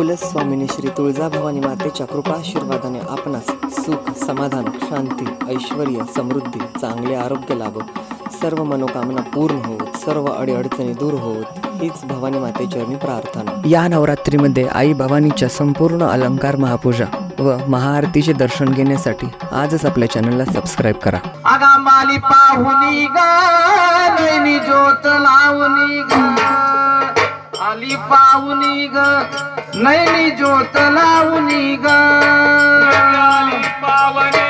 कुलस्वामिनी श्री तुळजाभवानी मातेच्या कृपाशीर्वादाने आपणास सुख समाधान शांती ऐश्वर समृद्धी चांगले आरोग्य लाभ सर्व मनोकामना पूर्ण होत सर्व अडीअडचणी दूर होत हीच भवानी मातेच्या मी प्रार्थना. या नवरात्रीमध्ये आई भवानीच्या संपूर्ण अलंकार महापूजा व महाआरतीचे दर्शन घेण्यासाठी आजच आपल्या चॅनलला सबस्क्राईब करा. खाली पाहुनी ग. नैनी ज्योत लावणी ग. पावनी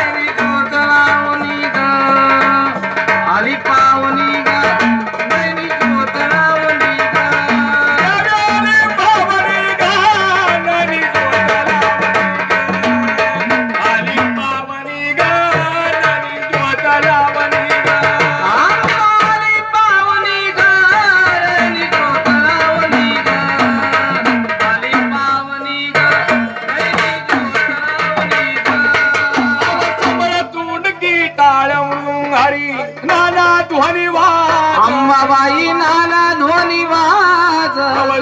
नाना ध्वनी वाज. अंबाबाई नाना ध्वनी वाज.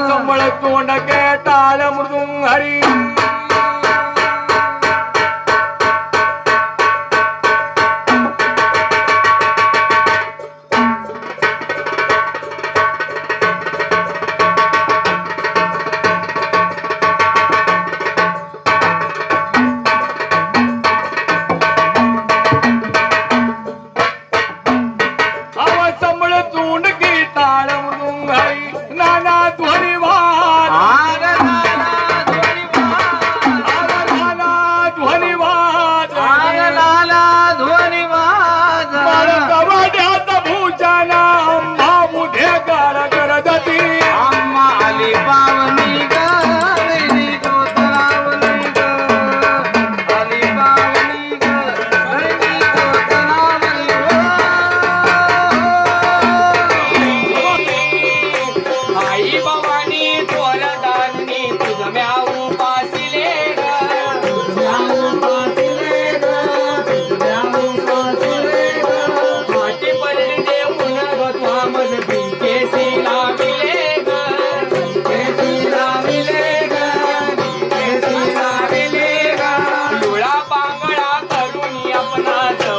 संबळ तोंड केटाळ मृदुंग हरी. Ramana